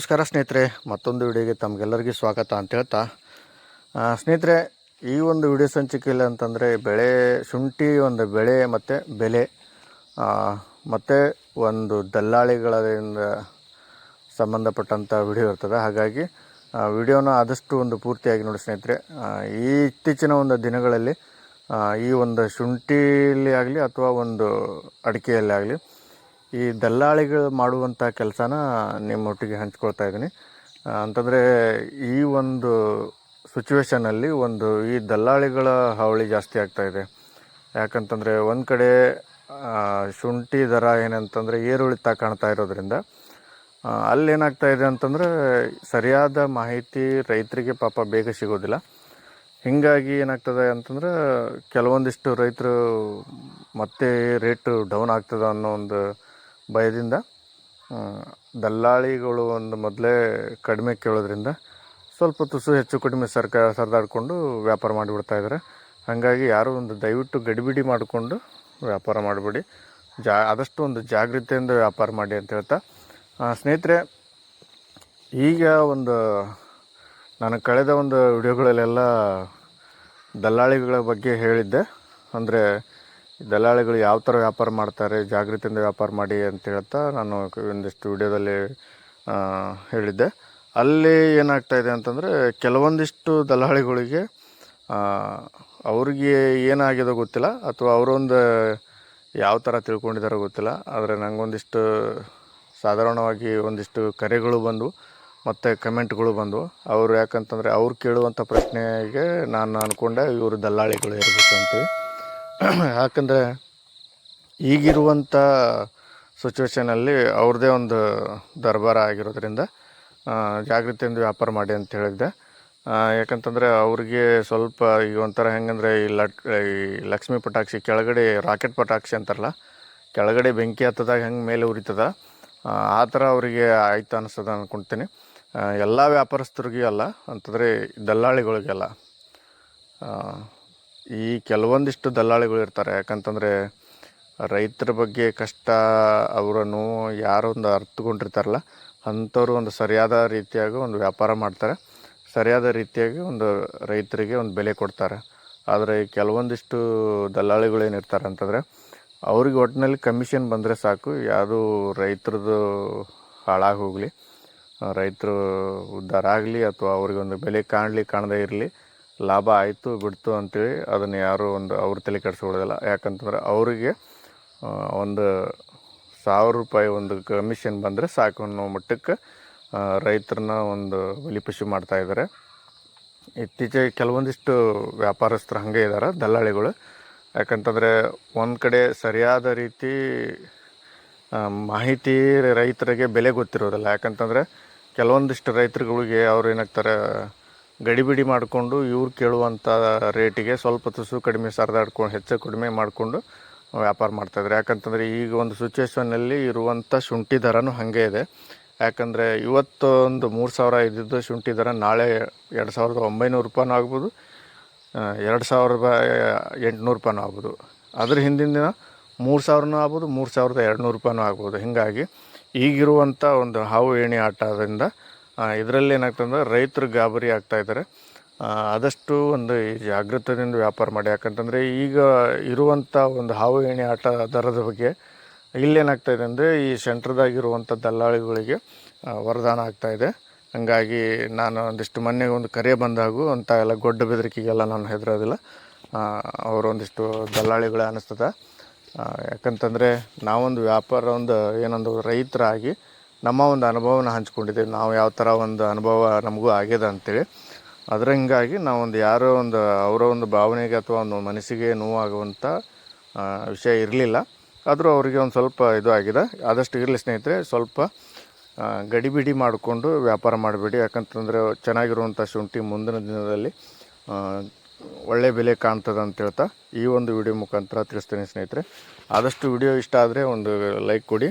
ನಮಸ್ಕಾರ ಸ್ನೇಹಿತರೆ, ಮತ್ತೊಂದು ವಿಡಿಯೋಗೆ ತಮಗೆಲ್ಲರಿಗೂ ಸ್ವಾಗತ ಅಂತ ಹೇಳ್ತಾ. ಸ್ನೇಹಿತರೆ, ಈ ಒಂದು ವಿಡಿಯೋ ಸಂಚಿಕೆಯಲ್ಲಿ ಅಂತಂದರೆ ಬೆಳೆ, ಶುಂಠಿ ಒಂದು ಬೆಳೆ ಮತ್ತು ಬೆಲೆ ಮತ್ತು ಒಂದು ದಲ್ಲಾಳಿಗಳಿಂದ ಸಂಬಂಧಪಟ್ಟಂಥ ವಿಡಿಯೋ ಇರ್ತದೆ. ಹಾಗಾಗಿ ವಿಡಿಯೋನ ಆದಷ್ಟು ಒಂದು ಪೂರ್ತಿಯಾಗಿ ನೋಡಿ ಸ್ನೇಹಿತರೆ. ಈ ಇತ್ತೀಚಿನ ಒಂದು ದಿನಗಳಲ್ಲಿ ಈ ಒಂದು ಶುಂಠಿಯಲ್ಲಿ ಆಗಲಿ ಅಥವಾ ಒಂದು ಅಡಿಕೆಯಲ್ಲಿ ಆಗಲಿ ಈ ದಲ್ಲಾಳಿಗಳು ಮಾಡುವಂಥ ಕೆಲಸನ ನಿಮ್ಮೊಟ್ಟಿಗೆ ಹಂಚ್ಕೊಳ್ತಾ ಇದ್ದೀನಿ. ಅಂತಂದರೆ ಈ ಒಂದು ಸಿಚುವೇಶನಲ್ಲಿ ಒಂದು ಈ ದಲ್ಲಾಳಿಗಳ ಹಾವಳಿ ಜಾಸ್ತಿ ಆಗ್ತಾ ಇದೆ. ಯಾಕಂತಂದರೆ ಒಂದು ಕಡೆ ಶುಂಠಿ ದರ ಏನಂತಂದರೆ ಏರುಳಿತ ಕಾಣ್ತಾ ಇರೋದ್ರಿಂದ ಅಲ್ಲೇನಾಗ್ತಾ ಇದೆ ಅಂತಂದರೆ ಸರಿಯಾದ ಮಾಹಿತಿ ರೈತರಿಗೆ ಪಾಪ ಬೇಗ ಸಿಗೋದಿಲ್ಲ. ಹೀಗಾಗಿ ಏನಾಗ್ತದೆ ಅಂತಂದ್ರೆ ಕೆಲವೊಂದಿಷ್ಟು ರೈತರು ಮತ್ತೆ ರೇಟು ಡೌನ್ ಆಗ್ತದೆ ಅನ್ನೋ ಒಂದು ಭಯದಿಂದ ದಲ್ಲಾಳಿಗಳು ಒಂದು ಮೊದಲೇ ಕಡಿಮೆ ಕೇಳೋದ್ರಿಂದ ಸ್ವಲ್ಪ ತುಸು ಹೆಚ್ಚು ಕಡಿಮೆ ಸರ್ಕಾರ ಸರಿದಾಡಿಕೊಂಡು ವ್ಯಾಪಾರ ಮಾಡಿಬಿಡ್ತಾ ಇದ್ದಾರೆ. ಹಾಗಾಗಿ ಯಾರೂ ಒಂದು ದಯವಿಟ್ಟು ಗಡಿಬಿಡಿ ಮಾಡಿಕೊಂಡು ವ್ಯಾಪಾರ ಮಾಡಬೇಡಿ. ಜಾ, ಆದಷ್ಟು ಒಂದು ಜಾಗೃತೆಯಿಂದ ವ್ಯಾಪಾರ ಮಾಡಿ ಅಂತ ಹೇಳ್ತಾ. ಸ್ನೇಹಿತರೆ, ಈಗ ಒಂದು, ನಾನು ಕಳೆದ ಒಂದು ವಿಡಿಯೋಗಳಲ್ಲೆಲ್ಲ ದಲ್ಲಾಳಿಗಳ ಬಗ್ಗೆ ಹೇಳಿದ್ದೆ. ಅಂದರೆ ದಲ್ಲಾಳಿಗಳು ಯಾವ ಥರ ವ್ಯಾಪಾರ ಮಾಡ್ತಾರೆ, ಜಾಗೃತಿಯಿಂದ ವ್ಯಾಪಾರ ಮಾಡಿ ಅಂತ ಹೇಳ್ತಾ ನಾನು ಒಂದಿಷ್ಟು ವಿಡಿಯೋದಲ್ಲಿ ಹೇಳಿದ್ದೆ. ಅಲ್ಲಿ ಏನಾಗ್ತಾ ಇದೆ ಅಂತಂದರೆ ಕೆಲವೊಂದಿಷ್ಟು ದಲ್ಲಾಳಿಗಳಿಗೆ ಅವ್ರಿಗೆ ಏನಾಗಿದೆ ಗೊತ್ತಿಲ್ಲ, ಅಥವಾ ಅವರೊಂದು ಯಾವ ಥರ ತಿಳ್ಕೊಂಡಿದ್ದಾರೆ ಗೊತ್ತಿಲ್ಲ, ಆದರೆ ನನಗೊಂದಿಷ್ಟು ಸಾಧಾರಣವಾಗಿ ಒಂದಿಷ್ಟು ಕರೆಗಳು ಬಂದವು ಮತ್ತು ಕಮೆಂಟ್ಗಳು ಬಂದವು ಅವರು ಯಾಕಂತಂದರೆ ಅವ್ರು ಕೇಳುವಂಥ ಪ್ರಶ್ನೆಗೆ ನಾನು ಅಂದ್ಕೊಂಡೆ ಇವರು ದಲ್ಲಾಳಿಗಳು ಇರಬೇಕು ಅಂತೇಳಿ ಯಾಕಂದರೆ ಈಗಿರುವಂಥ ಸಿಚುವೇಶನಲ್ಲಿ ಅವ್ರದ್ದೇ ಒಂದು ದರ್ಬಾರ ಆಗಿರೋದ್ರಿಂದ ಜಾಗೃತಿಯಿಂದ ವ್ಯಾಪಾರ ಮಾಡಿ ಅಂತ ಹೇಳಿದ್ದೆ. ಯಾಕಂತಂದರೆ ಅವ್ರಿಗೆ ಸ್ವಲ್ಪ ಈಗ ಒಂಥರ ಹೆಂಗಂದರೆ ಈ ಲಟ್ ಈ ಲಕ್ಷ್ಮೀ ಪಟಾಕ್ಷಿ ಕೆಳಗಡೆ ರಾಕೆಟ್ ಪಟಾಕ್ಷಿ ಅಂತಾರಲ್ಲ ಕೆಳಗಡೆ ಬೆಂಕಿ ಹತ್ತದಾಗ ಹೆಂಗೆ ಮೇಲೆ ಉರಿತದ ಆ, ಥರ ಅವರಿಗೆ ಆಯ್ತು ಅನಿಸ್ತದ ಅಂದ್ಕೊಳ್ತೀನಿ ಎಲ್ಲ ವ್ಯಾಪಾರಸ್ಥರಿಗೂ ಅಲ್ಲ ಅಂತಂದರೆ ದಲ್ಲಾಳಿಗಳಿಗೆಲ್ಲ. ಈ ಕೆಲವೊಂದಿಷ್ಟು ದಲ್ಲಾಳಿಗಳು ಇರ್ತಾರೆ. ಯಾಕಂತಂದರೆ ರೈತರ ಬಗ್ಗೆ ಕಷ್ಟ, ಅವರನ್ನು ಯಾರೊಂದು ಅರ್ಥಕೊಂಡಿರ್ತಾರಲ್ಲ ಅಂಥವ್ರು ಒಂದು ಸರಿಯಾದ ರೀತಿಯಾಗಿ ಒಂದು ವ್ಯಾಪಾರ ಮಾಡ್ತಾರೆ. ಸರಿಯಾದ ರೀತಿಯಾಗಿ ಒಂದು ರೈತರಿಗೆ ಒಂದು ಬೆಲೆ ಕೊಡ್ತಾರೆ. ಆದರೆ ಕೆಲವೊಂದಿಷ್ಟು ದಲ್ಲಾಳಿಗಳು ಏನಿರ್ತಾರೆ ಅಂತಂದರೆ, ಅವ್ರಿಗೆ ಒಟ್ಟಿನಲ್ಲಿ ಕಮಿಷನ್ ಬಂದರೆ ಸಾಕು. ಯಾವುದು ರೈತರದ್ದು ಹಾಳಾಗಿ ಹೋಗಲಿ. ರೈತರು ಉದ್ಧಾರ ಆಗಲಿ ಅಥವಾ ಅವ್ರಿಗೊಂದು ಬೆಲೆ ಕಾಣಲಿ, ಕಾಣದೇ ಇರಲಿ. ಲಾಭ ಆಯಿತು, ಬಿಡ್ತು ಅಂತೇಳಿ ಅದನ್ನು ಯಾರೂ ಒಂದು ಅವ್ರ ತಲೆ ಕೆಡಿಸ್ಕೊಳ್ಳೋದಿಲ್ಲ. ಯಾಕಂತಂದ್ರೆ ಅವರಿಗೆ ಒಂದು ಸಾವಿರ ರೂಪಾಯಿ ಒಂದು ಕಮಿಷನ್ ಬಂದರೆ ಸಾಕು ಅನ್ನೋ ಮಟ್ಟಕ್ಕೆ ರೈತರನ್ನ ಒಂದು ಬಲಿಪಶು ಮಾಡ್ತಾ ಇದ್ದಾರೆ ಇತ್ತೀಚೆಗೆ ಕೆಲವೊಂದಿಷ್ಟು ವ್ಯಾಪಾರಸ್ಥರು ಹಾಗೆ ಇದ್ದಾರೆ ದಲ್ಲಾಳಿಗಳು. ಯಾಕಂತಂದರೆ ಒಂದು ಕಡೆ ಸರಿಯಾದ ರೀತಿ ಮಾಹಿತಿ ರೈತರಿಗೆ ಬೆಲೆ ಗೊತ್ತಿರೋದಿಲ್ಲ. ಯಾಕಂತಂದರೆ ಕೆಲವೊಂದಿಷ್ಟು ರೈತರುಗಳಿಗೆ ಅವ್ರು ಏನಾಗ್ತಾರೆ ಗಡಿಬಿಡಿ ಮಾಡಿಕೊಂಡು ಇವ್ರು ಕೇಳುವಂಥ ರೇಟಿಗೆ ಸ್ವಲ್ಪ ತುಸು ಕಡಿಮೆ ಸರಿದಾಡ್ಕೊಂಡು ಹೆಚ್ಚು ಕಡಿಮೆ ಮಾಡಿಕೊಂಡು ವ್ಯಾಪಾರ ಮಾಡ್ತಾಯಿದ್ರು ಯಾಕಂತಂದರೆ ಈಗ ಒಂದು ಸಿಚುವೇಶನಲ್ಲಿ ಇರುವಂಥ ಶುಂಠಿ ದರನೂ ಹಾಗೆ ಇದೆ. ಯಾಕಂದರೆ ಇವತ್ತು ಒಂದು ಮೂರು ಸಾವಿರ ಇದ್ದಿದ್ದು ಶುಂಠಿ ದರ ನಾಳೆ ಎರಡು ಸಾವಿರದ ಒಂಬೈನೂರು ರೂಪಾಯಿನೂ ಆಗ್ಬೋದು ಎರಡು ಸಾವಿರದ ಎಂಟುನೂರು ರೂಪಾಯಿನೂ ಆಗ್ಬೋದು. ಅದ್ರ ಹಿಂದಿನ ದಿನ ಮೂರು ಸಾವಿರನೂ ಆಗ್ಬೋದು, ಮೂರು ಸಾವಿರದ ಎರಡುನೂರು ರೂಪಾಯಿನೂ ಆಗ್ಬೋದು. ಹೀಗಾಗಿ ಈಗಿರುವಂಥ ಒಂದು ಹಾವು ಏಣಿ ಆಟದಿಂದ ಇದರಲ್ಲಿ ಏನಾಗ್ತಂದ್ರೆ ರೈತರು ಗಾಬರಿ ಆಗ್ತಾ ಇದ್ದಾರೆ. ಆದಷ್ಟು ಒಂದು ಈ ಜಾಗೃತದಿಂದ ವ್ಯಾಪಾರ ಮಾಡಿ. ಯಾಕಂತಂದರೆ ಈಗ ಇರುವಂಥ ಒಂದು ಹಾವು ಏಣಿ ಆಟ ದರದ ಬಗ್ಗೆ ಇಲ್ಲೇನಾಗ್ತಾ ಇದೆ ಅಂದರೆ ಈ ಸೆಂಟ್ರದಾಗಿರುವಂಥ ದಲ್ಲಾಳಿಗಳಿಗೆ ವರದಾನ ಆಗ್ತಾ ಇದೆ. ಹಂಗಾಗಿ ನಾನು ಒಂದಿಷ್ಟು ಮೊನ್ನೆ ಒಂದು ಕರೆ ಬಂದಾಗೂ ಅಂಥ ಎಲ್ಲ ಗೊಡ್ಡ ಬೆದರಿಕೆಗೆಲ್ಲ ನಾನು ಹೆದರೋದಿಲ್ಲ. ಅವರೊಂದಿಷ್ಟು ದಲ್ಲಾಳಿಗಳೇ ಅನ್ನಿಸ್ತದೆ ಯಾಕಂತಂದರೆ ನಾವೊಂದು ವ್ಯಾಪಾರ, ಒಂದು ಏನೊಂದು ರೈತರಾಗಿ ನಮ್ಮ ಒಂದು ಅನುಭವನ ಹಂಚ್ಕೊಂಡಿದ್ದೆ ನಾವು ಯಾವ ಥರ ಒಂದು ಅನುಭವ ನಮಗೂ ಆಗ್ಯದ ಅಂತೇಳಿ. ಅದರ ಹಿಂಗಾಗಿ ನಾವೊಂದು ಯಾರೋ ಒಂದು ಅವರ ಒಂದು ಭಾವನೆಗೆ ಅಥವಾ ಒಂದು ಮನಸ್ಸಿಗೆ ನೋವಾಗುವಂಥ ವಿಷಯ ಇರಲಿಲ್ಲ. ಆದರೂ ಅವರಿಗೆ ಒಂದು ಸ್ವಲ್ಪ ಇದು ಆಗಿದೆ. ಆದಷ್ಟು ಇರಲಿ ಸ್ನೇಹಿತರೆ, ಸ್ವಲ್ಪ ಗಡಿಬಿಡಿ ಮಾಡಿಕೊಂಡು ವ್ಯಾಪಾರ ಮಾಡಬೇಡಿ. ಯಾಕಂತಂದರೆ ಚೆನ್ನಾಗಿರುವಂಥ ಶುಂಠಿ ಮುಂದಿನ ದಿನದಲ್ಲಿ ಒಳ್ಳೆ ಬೆಲೆ ಕಾಣ್ತದೆ ಅಂತ ಹೇಳ್ತಾ ಈ ಒಂದು ವಿಡಿಯೋ ಮುಖಾಂತರ ತಿಳಿಸ್ತೇನೆ ಸ್ನೇಹಿತರೆ. ಆದಷ್ಟು ವಿಡಿಯೋ ಇಷ್ಟ ಆದರೆ ಒಂದು ಲೈಕ್ ಕೊಡಿ.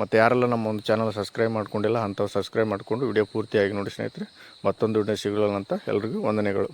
ಮತ್ತು ಯಾರೆಲ್ಲ ನಮ್ಮ ಒಂದು ಚಾನಲ್ ಸಬ್ಸ್ಕ್ರೈಬ್ ಮಾಡ್ಕೊಂಡಿಲ್ಲ, ಅಂಥವ್ರು ಸಬ್ಸ್ಕ್ರೈಬ್ ಮಾಡಿಕೊಂಡು ವಿಡಿಯೋ ಪೂರ್ತಿಯಾಗಿ ನೋಡಿ ಸ್ನೇಹಿತರೆ. ಮತ್ತೊಂದು ವಿಡಿಯೋ ಸಿಗಲ್ಲ ಅಂತ ಎಲ್ರಿಗೂ ವಂದನೆಗಳು.